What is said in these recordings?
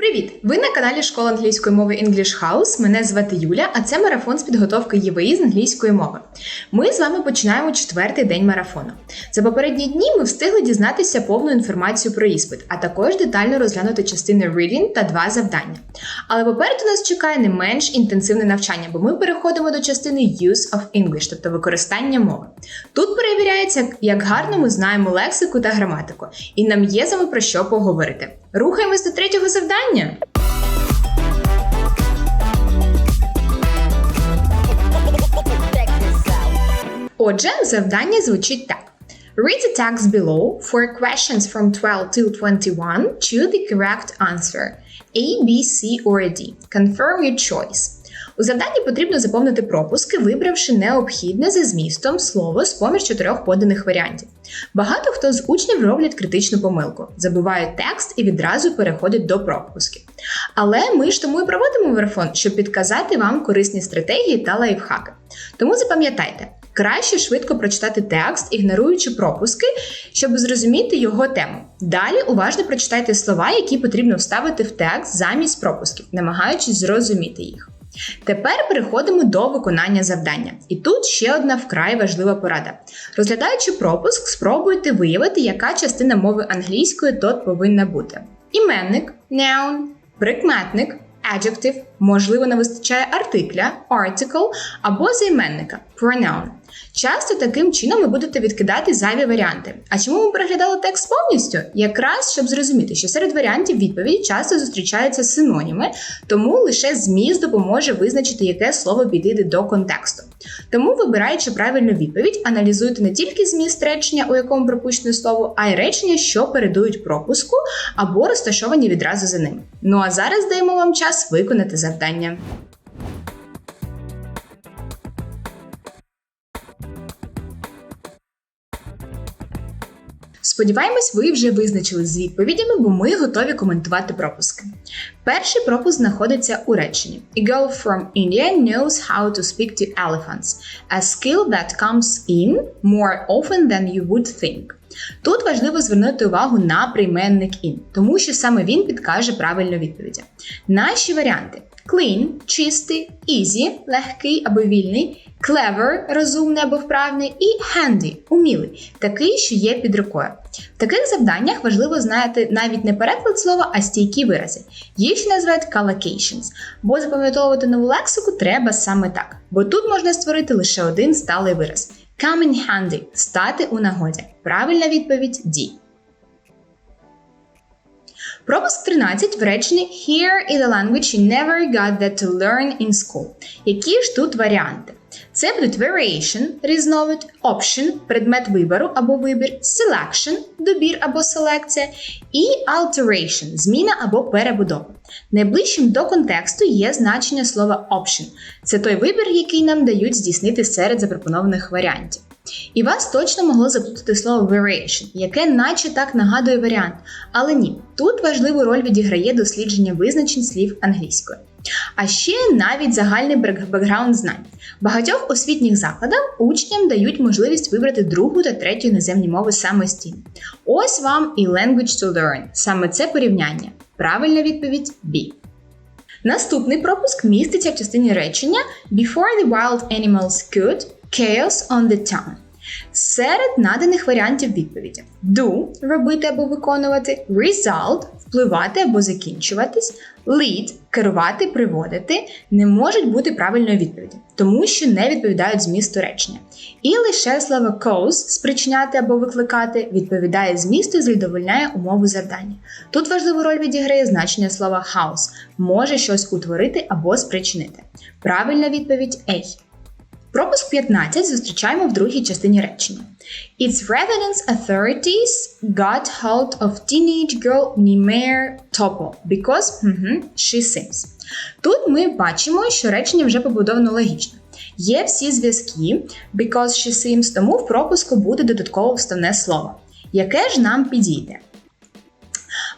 Привіт! Ви на каналі Школа англійської мови English House. Мене звати Юля, а це марафон з підготовки ЄВІ з англійської мови. Ми з вами починаємо четвертий день марафону. За попередні дні ми встигли дізнатися повну інформацію про іспит, а також детально розглянути частини reading та два завдання. Але попереду нас чекає не менш інтенсивне навчання, бо ми переходимо до частини Use of English, тобто використання мови. Тут перевіряється, як гарно ми знаємо лексику та граматику, і нам є з вами про що поговорити. Рухаємось до третього завдання. Отже, завдання звучить так. Read the text below for questions from 12 till 21. Choose the correct answer. A, B, C or D. Confirm your choice. У завданні потрібно заповнити пропуски, вибравши необхідне за змістом слово з поміж чотирьох поданих варіантів. Багато хто з учнів роблять критичну помилку, забувають текст і відразу переходять до пропусків. Але ми ж тому і проводимо марафон, щоб підказати вам корисні стратегії та лайфхаки. Тому запам'ятайте, краще швидко прочитати текст, ігноруючи пропуски, щоб зрозуміти його тему. Далі уважно прочитайте слова, які потрібно вставити в текст замість пропусків, намагаючись зрозуміти їх. Тепер переходимо до виконання завдання. І тут ще одна вкрай важлива порада. Розглядаючи пропуск, спробуйте виявити, яка частина мови англійської тут повинна бути: іменник, noun, прикметник, adjective, можливо, не вистачає артикля, article або займенника pronoun. Часто таким чином ви будете відкидати зайві варіанти. А чому ми переглядали текст повністю? Якраз щоб зрозуміти, що серед варіантів відповіді часто зустрічаються синоніми, тому лише зміст допоможе визначити, яке слово підійде до контексту. Тому, вибираючи правильну відповідь, аналізуйте не тільки зміст речення, у якому пропущене слово, а й речення, що передують пропуску або розташовані відразу за ним. Ну а зараз даємо вам час виконати завдання. Сподіваємось, ви вже визначили з відповідями, бо ми готові коментувати пропуски. Перший пропуск знаходиться у реченні: A girl from India knows how to speak to elephants, a skill that comes in more often than you would think. Тут важливо звернути увагу на прийменник in, тому що саме він підкаже правильну відповідь. Наші варіанти: clean чистий, easy легкий або вільний, clever розумний або вправний, і handy умілий, такий, що є під рукою. В таких завданнях важливо знати навіть не переклад слова, а стійкі вирази. Їх ще називають collocations, бо запам'ятовувати нову лексику треба саме так, бо тут можна створити лише один сталий вираз. Come in handy – стати у нагоді. Правильна відповідь D. Пропуск 13 в реченні Here is a language you never got that to learn in school. Які ж тут варіанти? Це будуть variation, різновид, option, предмет вибору або вибір, selection, добір або селекція, і alteration, зміна або перебудова. Найближчим до контексту є значення слова option. Це той вибір, який нам дають здійснити серед запропонованих варіантів. І вас точно могло заплутати слово variation, яке наче так нагадує варіант. Але ні, тут важливу роль відіграє дослідження визначень слів англійською. А ще навіть загальний бекграунд знань. В багатьох освітніх закладах учням дають можливість вибрати другу та третю іноземні мови самостійно. Ось вам і Language to Learn. Саме це порівняння. Правильна відповідь B. Наступний пропуск міститься в частині речення Before the wild animals could, chaos on the town. Серед наданих варіантів відповіді: do робити або виконувати, result впливати або закінчуватись, lead керувати, приводити не можуть бути правильною відповіді, тому що не відповідають змісту речення. І лише слово cause спричиняти або викликати відповідає змісту і задовольняє умову завдання. Тут важливу роль відіграє значення слова house може щось утворити або спричинити. Правильна відповідь A. Пропуск 15 зустрічаємо в другій частині речення. Its residence authorities got hold of teenage girl Nimer Topo because mm-hmm, she seems. Тут ми бачимо, що речення вже побудовано логічно. Є всі зв'язки, because she seems, тому в пропуску буде додатково вставне слово, яке ж нам підійде.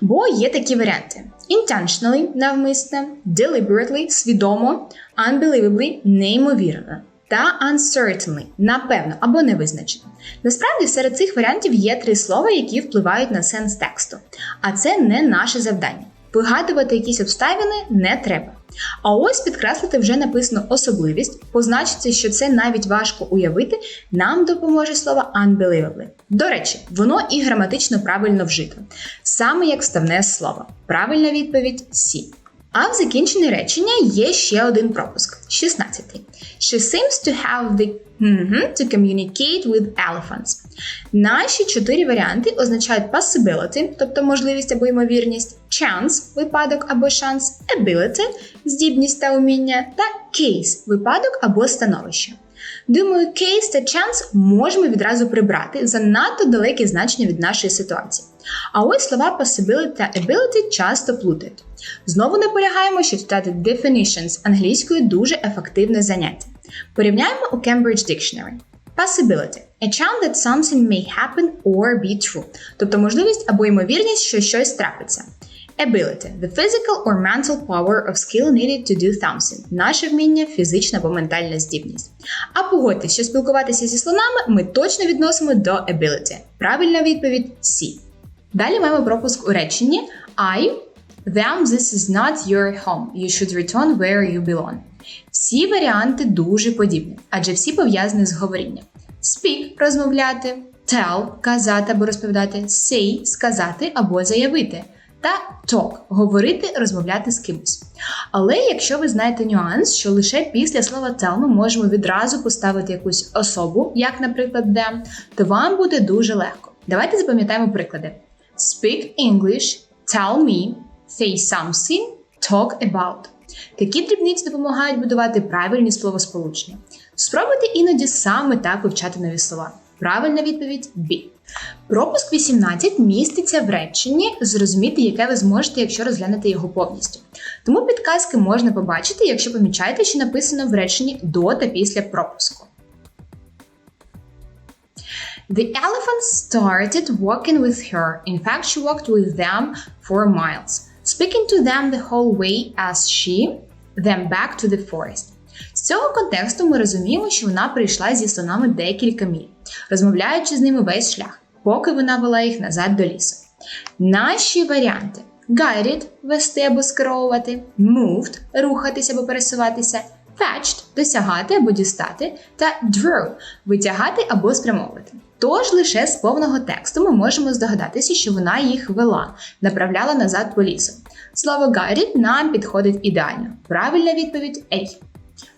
Бо є такі варіанти: intentionally навмисне, deliberately свідомо, unbelievably неймовірно та uncertainly напевно або невизначено. Насправді, серед цих варіантів є три слова, які впливають на сенс тексту. А це не наше завдання. Вигадувати якісь обставини не треба. А ось підкреслити вже написано особливість, позначити, що це навіть важко уявити, нам допоможе слово unbelievably. До речі, воно і граматично правильно вжито, саме як вставне слово. Правильна відповідь Сі. А в закінченні речення є ще один пропуск 16. She seems to have the to communicate with elephants. Наші чотири варіанти означають possibility, тобто можливість або ймовірність, chance випадок або шанс, ability здібність та уміння, та case випадок або становище. Думаю, case та chance можемо відразу прибрати занадто далеке значення від нашої ситуації. А ось слова possibility та ability часто плутають. Знову наполягаємо, що читати definitions англійською дуже ефективне заняття. Порівняємо у Cambridge Dictionary. Possibility a chance that something may happen or be true, тобто можливість або ймовірність, що щось трапиться. Ability the physical or mental power of skill needed to do something. Наше вміння, фізична або ментальна здібність. А погодьтесь, що спілкуватися зі слонами ми точно відносимо до ability. Правильна відповідь C. Далі маємо пропуск у реченні I, them, this is not your home. You should return where you belong. Всі варіанти дуже подібні, адже всі пов'язані з говорінням. Speak розмовляти, tell казати або розповідати, say сказати або заявити. Та talk говорити, розмовляти з кимось. Але якщо ви знаєте нюанс, що лише після слова tell ми можемо відразу поставити якусь особу, як, наприклад, them, то вам буде дуже легко. Давайте запам'ятаємо приклади: Speak English, tell me, say something, talk about. Такі дрібниці допомагають будувати правильні словосполучення. Спробуйте іноді саме так вивчати нові слова. Правильна відповідь B. Пропуск 18 міститься в реченні, зрозуміти, яке ви зможете, якщо розглянете його повністю. Тому підказки можна побачити, якщо помічаєте, що написано в реченні до та після пропуску. The elephant started walking with her. In fact, she walked with them for miles, speaking to them the whole way as she them back to the forest. З цього контексту ми розуміємо, що вона прийшла зі слонами декілька міль, розмовляючи з ними весь шлях, поки вона вела їх назад до лісу. Наші варіанти: guided – вести або скеровувати, moved – рухатися або пересуватися, fetched – досягати або дістати, та drew – витягати або спрямовувати. Тож лише з повного тексту ми можемо здогадатися, що вона їх вела, направляла назад по лісу. Слово guided нам підходить ідеально. Правильна відповідь A.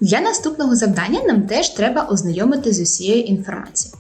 Для наступного завдання нам теж треба ознайомити з усією інформацією.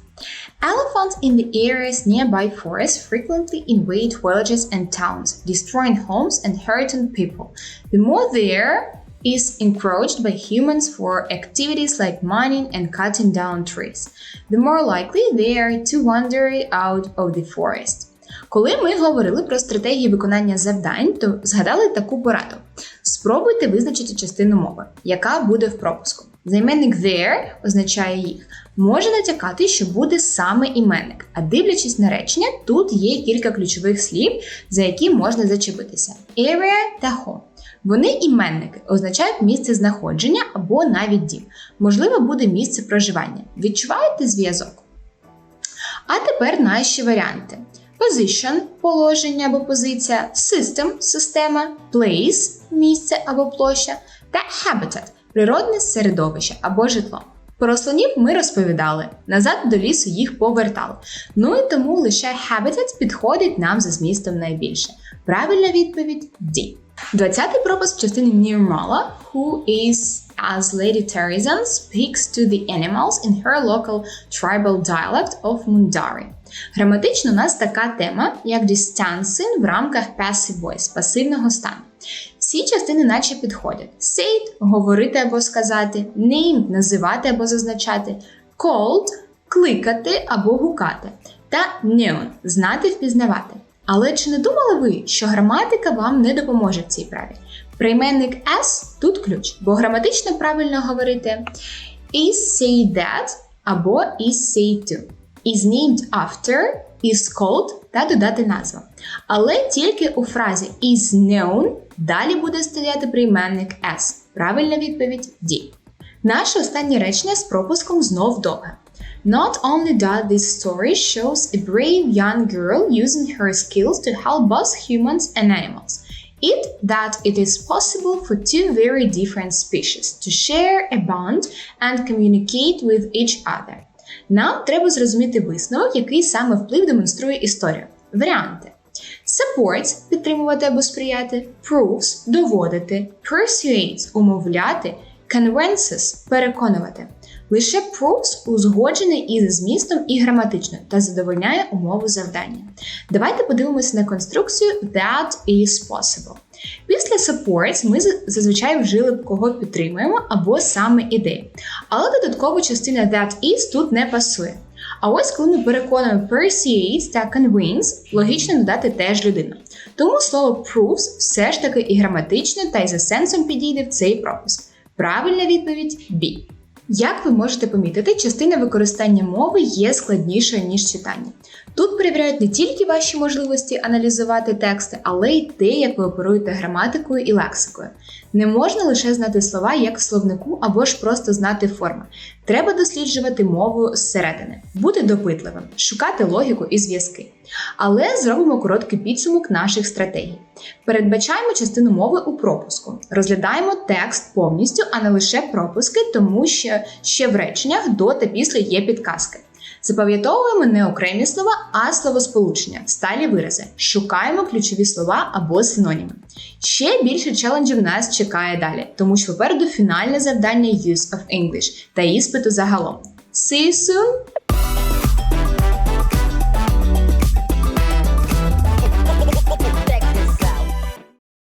Elephants in the area's nearby forests frequently invade villages and towns, destroying homes and hurting people. The more there is encroached by humans for activities like mining and cutting down trees, the more likely they are to wander out of the forest. Коли ми говорили про стратегії виконання завдань, то згадали таку пораду. Спробуйте визначити частину мови, яка буде в пропуску. Займенник there означає їх. Може натякати, що буде саме іменник, а дивлячись на речення, тут є кілька ключових слів, за які можна зачепитися: area та home. Вони іменники означають місце знаходження або навіть дім. Можливо, буде місце проживання. Відчуваєте зв'язок? А тепер наші варіанти. Position положення або позиція, system система, place місце або площа та habitat природне середовище або житло. Про слонів ми розповідали, назад до лісу їх повертали. Ну і тому лише habitat підходить нам за змістом найбільше. Правильна відповідь D. 20-й пропуск в частині Nirmala, who is as Lady Teresa speaks to the animals in her local tribal dialect of Mundari. Граматично у нас така тема, як distancing в рамках passive voice, пасивного стану. Ці частини наче підходять: say – говорити або сказати, name – називати або зазначати, called – кликати або гукати, та known – знати, впізнавати. Але чи не думали ви, що граматика вам не допоможе в цій праві? Прийменник S тут ключ, бо граматично правильно говорити is say that або is say to. Is named after, is called та додати назву. Але тільки у фразі is known далі буде стояти прийменник S. Правильна відповідь D. Наше останнє речення з пропуском знов довге. Not only does this story shows a brave young girl using her skills to help both humans and animals. it that it is possible for two very different species to share a bond and communicate with each other. Нам треба зрозуміти висновок, який саме вплив демонструє історія. Варіанти. Supports – підтримувати або сприяти, proves – доводити, persuades – умовляти, convinces – переконувати. Лише proves узгоджений із змістом і граматично та задовольняє умову завдання. Давайте подивимося на конструкцію that is possible. Після supports ми зазвичай вжили б кого підтримуємо або саме ідею. Але додаткова частина that is тут не пасує. А ось коли ми переконуємо persuades та convince, логічно додати теж людину. Тому слово proves все ж таки і граматично, та й за сенсом підійде в цей пропуск. Правильна відповідь B. Як ви можете помітити, частина використання мови є складнішою, ніж читання. Тут перевіряють не тільки ваші можливості аналізувати тексти, але й те, як ви оперуєте граматикою і лексикою. Не можна лише знати слова як в словнику або ж просто знати форми. Треба досліджувати мову зсередини, бути допитливим, шукати логіку і зв'язки. Але зробимо короткий підсумок наших стратегій. Передбачаємо частину мови у пропуску, розглядаємо текст повністю, а не лише пропуски, тому що ще в реченнях до та після є підказки. Запам'ятовуємо не окремі слова, а словосполучення, сталі вирази. Шукаємо ключові слова або синоніми. Ще більше челенджів нас чекає далі, тому що попереду фінальне завдання Use of English та іспиту загалом. See you soon!